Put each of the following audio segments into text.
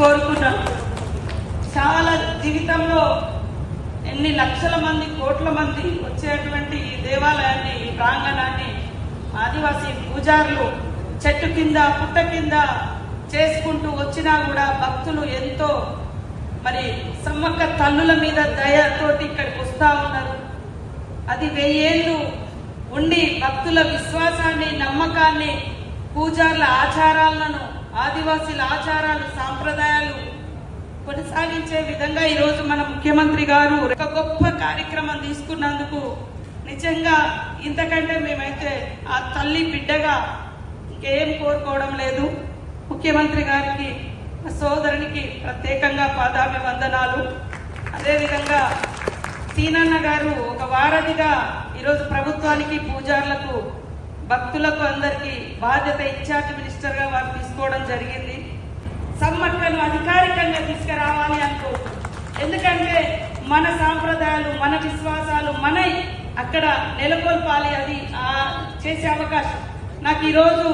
కోరుకున్నాను చాలా జీవితంలో ఎన్ని లక్షల మంది కోట్ల మంది వచ్చేటువంటి ఈ దేవాలయాన్ని ఈ ప్రాంగణాన్ని ఆదివాసీ పూజారులు చెట్టు కింద పుట్ట కింద చేసుకుంటూ వచ్చినా కూడా భక్తులు ఎంతో మరి సమ్మక్క తల్లుల మీద దయతోటి ఇక్కడికి వస్తూ ఉన్నారు. అది వెయ్యేళ్ళు ఉండి భక్తుల విశ్వాసాన్ని నమ్మకాన్ని పూజార్ల ఆచారాలను ఆదివాసీల ఆచారాలు సాంప్రదాయాలు కొనసాగించే విధంగా ఈరోజు మన ముఖ్యమంత్రి గారు ఒక గొప్ప కార్యక్రమం తీసుకున్నందుకు నిజంగా ఇంతకంటే మేమైతే ఆ తల్లి బిడ్డగా ఇంకేం కోరుకోవడం లేదు. ముఖ్యమంత్రి గారికి సోదరునికి ప్రత్యేకంగా పాదాభి వందనాలు అదేవిధంగా సీనన్న గారు ఒక వారధిగా ఈరోజు ప్రభుత్వానికి పూజార్లకు భక్తులకు అందరికీ బాధ్యత ఇన్ఛార్జ్ మినిస్టర్గా వారు తీసుకోవడం జరిగింది. సమ్మట్లను అధికారికంగా తీసుకురావాలి అనుకో ఎందుకంటే మన సాంప్రదాయాలు మన విశ్వాసాలు మన అక్కడ నెలకొల్పాలి అది ఆ చేసే అవకాశం. నాకు ఈరోజు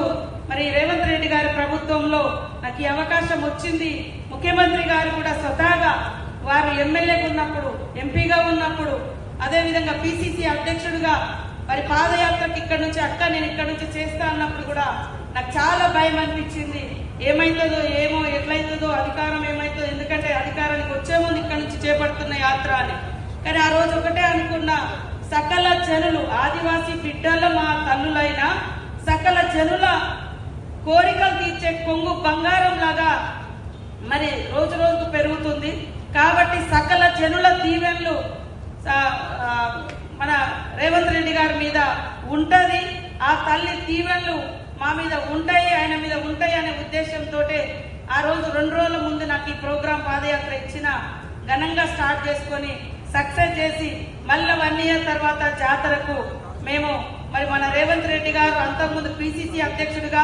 మరి రేవంత్ రెడ్డి గారి ప్రభుత్వంలో నాకు ఈ అవకాశం వచ్చింది. ముఖ్యమంత్రి గారు కూడా స్వతహాగా వారు ఎమ్మెల్యేగా ఉన్నప్పుడు ఎంపీగా ఉన్నప్పుడు అదేవిధంగా పిసిసి అధ్యక్షుడిగా మరి పాదయాత్రకి ఇక్కడ నుంచి అక్క నేను ఇక్కడ నుంచి చేస్తా అన్నప్పుడు కూడా నాకు చాలా భయం అనిపించింది. ఏమైతుందో ఏమో ఎట్లయితుందో అధికారం ఏమైతుందో ఎందుకంటే అధికారానికి వచ్చే ముందు ఇక్కడ నుంచి చేపడుతున్న యాత్ర అని. కానీ ఆ రోజు ఒకటే అనుకున్న సకల జనులు ఆదివాసీ బిడ్డల మా తల్లులైన సకల జనుల కోరికలు తీర్చే కొంగు బంగారం లాగా మరి రోజు రోజుకు పెరుగుతుంది. కాబట్టి సకల జనుల దీవెనలు మన రేవంత్ రెడ్డి గారి మీద ఉంటుంది. ఆ తల్లి తీవ్రలు మా మీద ఉంటాయి ఆయన మీద ఉంటాయి అనే ఉద్దేశంతో ఆ రోజు రెండు రోజుల ముందు నాకు ఈ ప్రోగ్రాం పాదయాత్ర ఇచ్చిన ఘనంగా స్టార్ట్ చేసుకొని సక్సెస్ చేసి మళ్ళీ వన్ ఇయర్ తర్వాత జాతరకు మేము మరి మన రేవంత్ రెడ్డి గారు అంతకుముందు పిసిసి అధ్యక్షుడిగా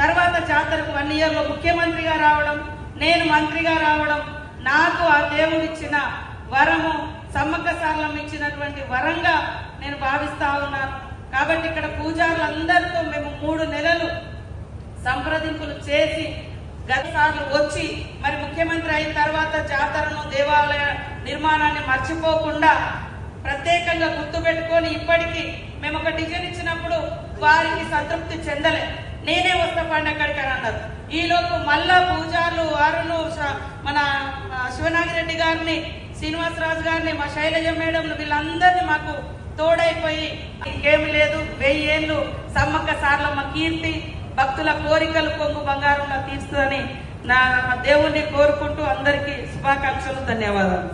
తర్వాత జాతరకు వన్ ఇయర్లో ముఖ్యమంత్రిగా రావడం నేను మంత్రిగా రావడం నాకు ఆ దేవుడిచ్చిన వరము సమ్మక్క సార్లం ఇచ్చినటువంటి వరంగా నేను భావిస్తా ఉన్నాను. కాబట్టి ఇక్కడ పూజారులందరితో మేము మూడు నెలలు సంప్రదింపులు చేసి గత సార్లు వచ్చి మరి ముఖ్యమంత్రి అయిన తర్వాత జాతరను దేవాలయ నిర్మాణాన్ని మర్చిపోకుండా ప్రత్యేకంగా గుర్తుపెట్టుకొని ఇప్పటికీ మేము ఒక డిజైన్ ఇచ్చినప్పుడు వారికి సంతృప్తి చెందలే. నేనే వస్తా పండి అక్కడికి అని అన్నారు. ఈలోపు మళ్ళా పూజారులు వారును మన శివనాగిరెడ్డి గారిని శ్రీనివాసరాజు గారిని మా శైలజ మేడం వీళ్ళందరినీ మాకు తోడైపోయి ఇంకేమి లేదు. వెయ్యి ఏళ్ళు సమ్మక్క సార్లమ్మ కీర్తి భక్తుల కోరికలు కొంగు బంగారంలో తీస్తుందని నా దేవుణ్ణి కోరుకుంటూ అందరికీ శుభాకాంక్షలు ధన్యవాదాలు.